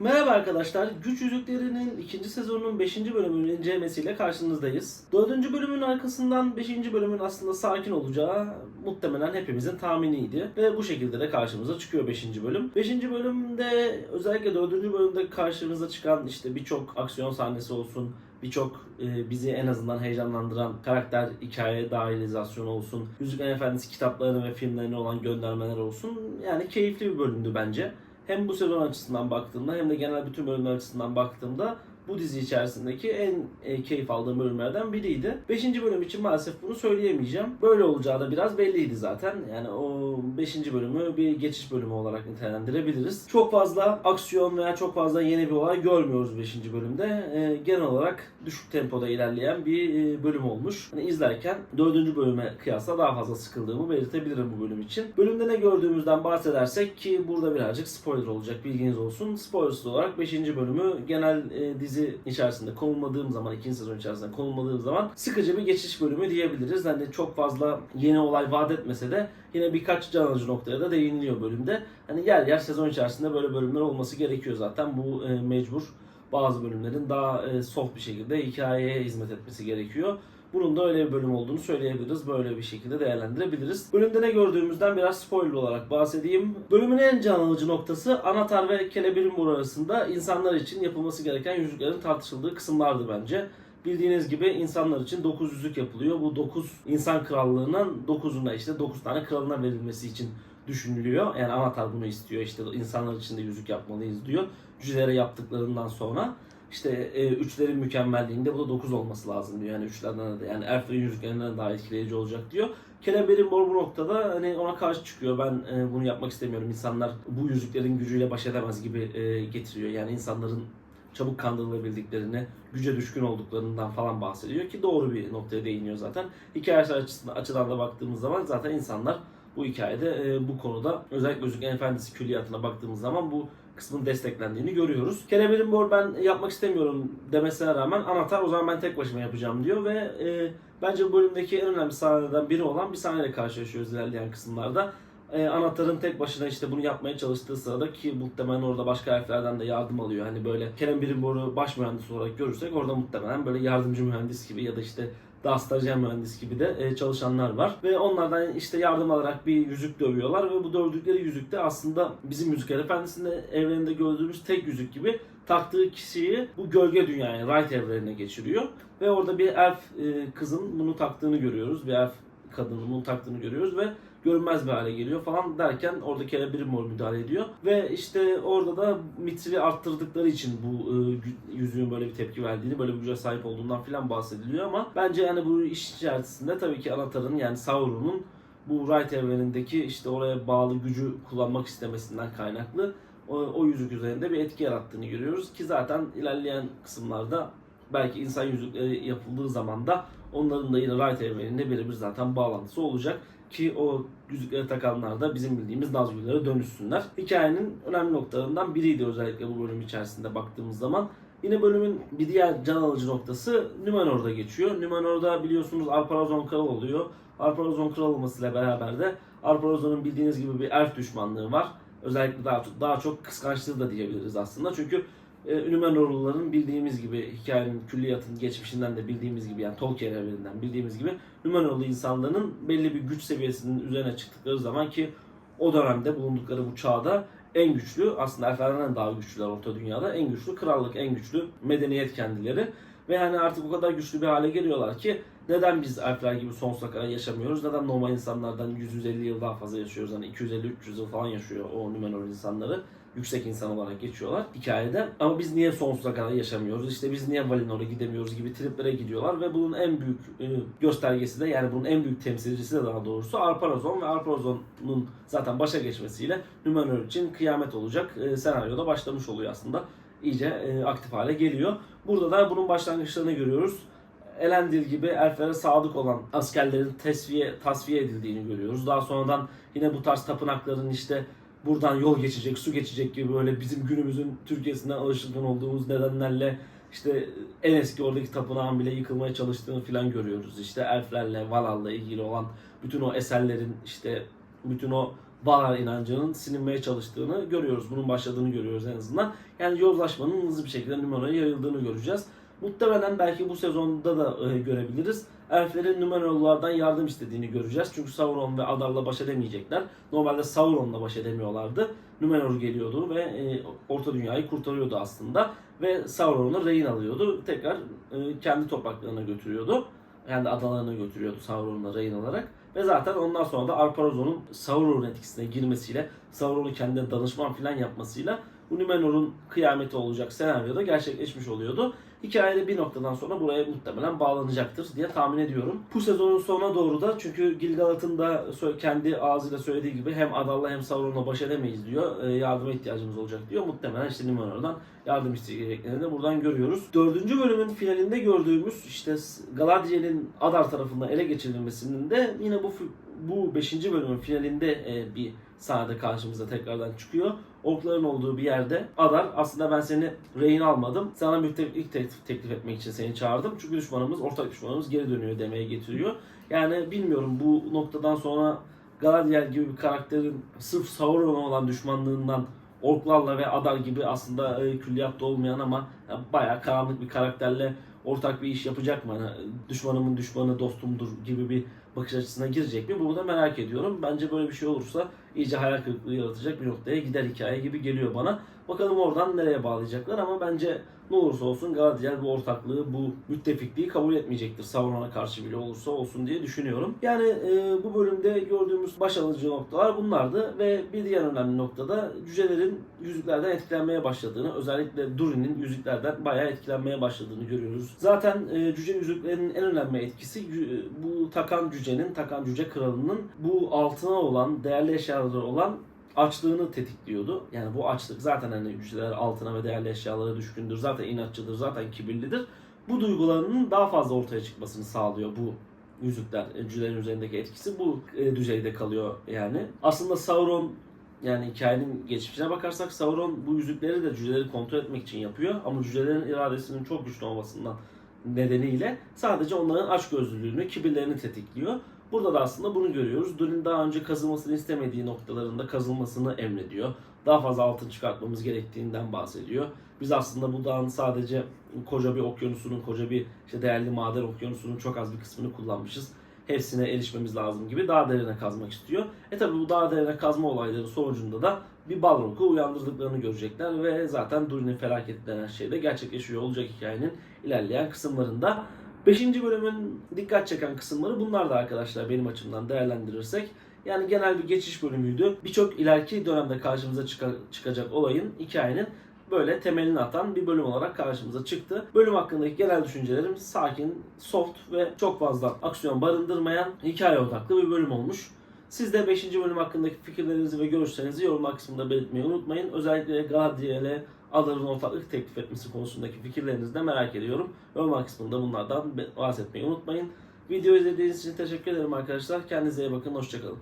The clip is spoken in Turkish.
Merhaba arkadaşlar, Güç Yüzükleri'nin ikinci sezonunun 5. bölümünün incelemesiyle karşınızdayız. 4. bölümün arkasından 5. bölümün aslında sakin olacağı muhtemelen hepimizin tahminiydi. Ve bu şekilde de karşımıza çıkıyor 5. bölüm. 5. bölümde özellikle 4. bölümde karşımıza çıkan işte birçok aksiyon sahnesi olsun, birçok e, bizi en azından heyecanlandıran karakter hikaye dahilizasyonu olsun, Yüzüklerin Efendisi kitaplarına ve filmlerine olan göndermeler olsun. Yani keyifli bir bölümdü bence hem bu sezon açısından baktığımda hem de genel bütün bölümler açısından baktığımda bu dizi içerisindeki en e, keyif aldığım bölümlerden biriydi. 5. bölüm için maalesef bunu söyleyemeyeceğim. Böyle olacağı da biraz belliydi zaten. Yani o 5. bölümü bir geçiş bölümü olarak nitelendirebiliriz. Çok fazla aksiyon veya çok fazla yeni bir olay görmüyoruz 5. bölümde. E, genel olarak düşük tempoda ilerleyen bir e, bölüm olmuş. Hani izlerken 4. bölüme kıyasla daha fazla sıkıldığımı belirtebilirim bu bölüm için. Bölümde ne gördüğümüzden bahsedersek ki burada birazcık spoiler olacak bilginiz olsun. Spoilersız olarak 5. bölümü genel e, dizi içerisinde konulmadığım zaman, ikinci sezon içerisinde konulmadığım zaman sıkıcı bir geçiş bölümü diyebiliriz. Hani çok fazla yeni olay vaat etmese de yine birkaç can alıcı noktaya da değiniliyor bölümde. Hani yer yer sezon içerisinde böyle bölümler olması gerekiyor zaten. Bu e, mecbur bazı bölümlerin daha e, soft bir şekilde hikayeye hizmet etmesi gerekiyor. Bunun da öyle bir bölüm olduğunu söyleyebiliriz. Böyle bir şekilde değerlendirebiliriz. Bölümde ne gördüğümüzden biraz spoiler olarak bahsedeyim. Bölümün en can alıcı noktası Anatar ve Celebrimbor arasında insanlar için yapılması gereken yüzüklerin tartışıldığı kısımlardı bence. Bildiğiniz gibi insanlar için 9 yüzük yapılıyor. Bu 9 insan krallığının 9'una işte 9 tane kralına verilmesi için düşünülüyor. Yani Anatar bunu istiyor. İşte insanlar için de yüzük yapmalıyız diyor. Cücelere yaptıklarından sonra işte e, üçlerin mükemmelliğinde bu da 9 olması lazım diyor. Yani üçlerden de yani elflerin yüzüklerinden daha etkileyici olacak diyor. Celebrimbor bu noktada hani ona karşı çıkıyor. Ben e, bunu yapmak istemiyorum. İnsanlar bu yüzüklerin gücüyle baş edemez gibi e, getiriyor. Yani insanların çabuk kandırılabildiklerini, güce düşkün olduklarından falan bahsediyor ki doğru bir noktaya değiniyor zaten. Hikayesi açısından, açıdan da baktığımız zaman zaten insanlar bu hikayede e, bu konuda özellikle Yüzüklerin Efendisi külliyatına baktığımız zaman bu kısmın desteklendiğini görüyoruz. Celebrimbor ben yapmak istemiyorum demesine rağmen anahtar o zaman ben tek başıma yapacağım diyor ve e, bence bu bölümdeki en önemli sahnelerden biri olan bir sahneyle karşılaşıyoruz ilerleyen kısımlarda. E, anahtarın tek başına işte bunu yapmaya çalıştığı sırada ki muhtemelen orada başka elflerden de yardım alıyor. Hani böyle Celebrimbor'u baş mühendis olarak görürsek orada muhtemelen böyle yardımcı mühendis gibi ya da işte daha stajyer mühendis gibi de e, çalışanlar var. Ve onlardan işte yardım alarak bir yüzük dövüyorlar ve bu dövdükleri yüzük de aslında bizim Yüzükler Efendisi'nde evreninde gördüğümüz tek yüzük gibi taktığı kişiyi bu gölge dünyaya, Wright evrenine geçiriyor. Ve orada bir elf e, kızın bunu taktığını görüyoruz. Bir elf kadının bunu taktığını görüyoruz ve görünmez bir hale geliyor falan derken orada Celebrimbor müdahale ediyor. Ve işte orada da mitrili arttırdıkları için bu e, yüzüğün böyle bir tepki verdiğini, böyle bir güce sahip olduğundan filan bahsediliyor ama bence yani bu iş içerisinde tabii ki anahtarın yani Sauron'un bu Wright evrenindeki işte oraya bağlı gücü kullanmak istemesinden kaynaklı o, o yüzük üzerinde bir etki yarattığını görüyoruz ki zaten ilerleyen kısımlarda belki insan yüzükleri yapıldığı zaman da onların da yine Wright evreninde birebir zaten bağlantısı olacak ki o yüzükleri takanlar da bizim bildiğimiz Nazgûl'lere dönüşsünler. Hikayenin önemli noktalarından biriydi özellikle bu bölüm içerisinde baktığımız zaman. Yine bölümün bir diğer can alıcı noktası Numenor'da geçiyor. Numenor'da biliyorsunuz Alparazon kral oluyor. Alparazon kral olmasıyla beraber de Alparazon'un bildiğiniz gibi bir elf düşmanlığı var. Özellikle daha çok, daha çok kıskançlığı da diyebiliriz aslında. Çünkü e, Numenorluların bildiğimiz gibi hikayenin külliyatın geçmişinden de bildiğimiz gibi yani Tolkien evreninden bildiğimiz gibi Numenorlu insanların belli bir güç seviyesinin üzerine çıktıkları zaman ki o dönemde bulundukları bu çağda en güçlü aslında elflerden daha güçlüler orta dünyada en güçlü krallık en güçlü medeniyet kendileri. Ve hani artık o kadar güçlü bir hale geliyorlar ki neden biz elfler gibi sonsuza kadar yaşamıyoruz? Neden normal insanlardan 100-150 yıl daha fazla yaşıyoruz? Hani 250-300 yıl falan yaşıyor o Numenor insanları yüksek insan olarak geçiyorlar hikayede. Ama biz niye sonsuza kadar yaşamıyoruz? İşte biz niye Valinor'a gidemiyoruz gibi triplere gidiyorlar ve bunun en büyük e, göstergesi de yani bunun en büyük temsilcisi de daha doğrusu Arparazon ve Arparazon'un zaten başa geçmesiyle Numenor için kıyamet olacak e, senaryoda başlamış oluyor aslında. İyice e, aktif hale geliyor. Burada da bunun başlangıçlarını görüyoruz. Elendil gibi elflere sadık olan askerlerin tesviye, tasfiye edildiğini görüyoruz. Daha sonradan yine bu tarz tapınakların işte buradan yol geçecek, su geçecek gibi böyle bizim günümüzün Türkiye'sinden alışkın olduğumuz nedenlerle işte en eski oradaki tapınağın bile yıkılmaya çalıştığını filan görüyoruz. İşte elflerle, Valal'la ilgili olan bütün o eserlerin işte bütün o Valar inancının silinmeye çalıştığını görüyoruz. Bunun başladığını görüyoruz en azından. Yani yozlaşmanın hızlı bir şekilde Numenor'a yayıldığını göreceğiz. Muhtemelen belki bu sezonda da e, görebiliriz. Elflerin Numenorlulardan yardım istediğini göreceğiz. Çünkü Sauron ve Adar'la baş edemeyecekler. Normalde Sauron'la baş edemiyorlardı. Numenor geliyordu ve e, Orta Dünya'yı kurtarıyordu aslında. Ve Sauron'u rehin alıyordu. Tekrar e, kendi topraklarına götürüyordu. Kendi adalarına götürüyordu Sauron'la rehin alarak. Ve zaten ondan sonra da Arparozzo'nun Sauron'un etkisine girmesiyle, Sauron'u kendine danışman falan yapmasıyla bu Numenor'un kıyameti olacak senaryoda gerçekleşmiş oluyordu. Hikayede bir noktadan sonra buraya muhtemelen bağlanacaktır diye tahmin ediyorum. Bu sezonun sonuna doğru da çünkü Gilgalad'ın da kendi ağzıyla söylediği gibi hem Adal'la hem Sauron'la baş edemeyiz diyor. E, yardıma ihtiyacımız olacak diyor. Muhtemelen işte Numenor'dan yardım isteyeceklerini de buradan görüyoruz. Dördüncü bölümün finalinde gördüğümüz işte Galadriel'in Adar tarafından ele geçirilmesinin de yine bu bu 5. bölümün finalinde e, bir sahnede karşımıza tekrardan çıkıyor. Orkların olduğu bir yerde Adar aslında ben seni rehin almadım. Sana müttefiklik teklif, teklif etmek için seni çağırdım. Çünkü düşmanımız, ortak düşmanımız geri dönüyor demeye getiriyor. Yani bilmiyorum bu noktadan sonra Galadriel gibi bir karakterin sırf Sauron'a olan düşmanlığından orklarla ve Adar gibi aslında e, külliyatta olmayan ama ya, bayağı karanlık bir karakterle ortak bir iş yapacak mı? Hani düşmanımın düşmanı dostumdur gibi bir bakış açısına girecek mi? Bunu da merak ediyorum. Bence böyle bir şey olursa iyice hayal kırıklığı yaratacak bir noktaya gider hikaye gibi geliyor bana. Bakalım oradan nereye bağlayacaklar ama bence ne olursa olsun Galadriel bu ortaklığı, bu müttefikliği kabul etmeyecektir. Sauron'a karşı bile olursa olsun diye düşünüyorum. Yani e, bu bölümde gördüğümüz baş alıcı noktalar bunlardı ve bir diğer önemli noktada cücelerin yüzüklerden etkilenmeye başladığını, özellikle Durin'in yüzüklerden bayağı etkilenmeye başladığını görüyoruz. Zaten e, cüce yüzüklerinin en önemli etkisi cü- bu takan cücenin, takan cüce kralının bu altına olan, değerli eşyaları olan açlığını tetikliyordu. Yani bu açlık zaten hani cüceler altına ve değerli eşyalara düşkündür. Zaten inatçıdır, zaten kibirlidir. Bu duygularının daha fazla ortaya çıkmasını sağlıyor bu yüzükler, e, cücelerin üzerindeki etkisi bu e, düzeyde kalıyor yani. Aslında Sauron yani hikayenin geçmişine bakarsak Sauron bu yüzükleri de cüceleri kontrol etmek için yapıyor. Ama cücelerin iradesinin çok güçlü olmasından nedeniyle sadece onların açgözlülüğünü, kibirlerini tetikliyor. Burada da aslında bunu görüyoruz. Durin daha önce kazılmasını istemediği noktalarında kazılmasını emrediyor. Daha fazla altın çıkartmamız gerektiğinden bahsediyor. Biz aslında bu dağın sadece koca bir okyanusunun, koca bir işte değerli maden okyanusunun çok az bir kısmını kullanmışız. Hepsine erişmemiz lazım gibi daha derine kazmak istiyor. E tabi bu daha derine kazma olayları sonucunda da bir Balrog'u uyandırdıklarını görecekler ve zaten Durin'in felaketi denen şey de gerçekleşiyor olacak hikayenin ilerleyen kısımlarında. 5. bölümün dikkat çeken kısımları bunlar da arkadaşlar benim açımdan değerlendirirsek. Yani genel bir geçiş bölümüydü. Birçok ileriki dönemde karşımıza çıka- çıkacak olayın, hikayenin böyle temelini atan bir bölüm olarak karşımıza çıktı. Bölüm hakkındaki genel düşüncelerim sakin, soft ve çok fazla aksiyon barındırmayan hikaye odaklı bir bölüm olmuş. Siz de 5. bölüm hakkındaki fikirlerinizi ve görüşlerinizi yorumlar kısmında belirtmeyi unutmayın. Özellikle Galadriel'e Adar'ın ortaklık teklif etmesi konusundaki fikirlerinizi de merak ediyorum. Yorumlar kısmında bunlardan bahsetmeyi unutmayın. Video izlediğiniz için teşekkür ederim arkadaşlar. Kendinize iyi bakın. Hoşçakalın.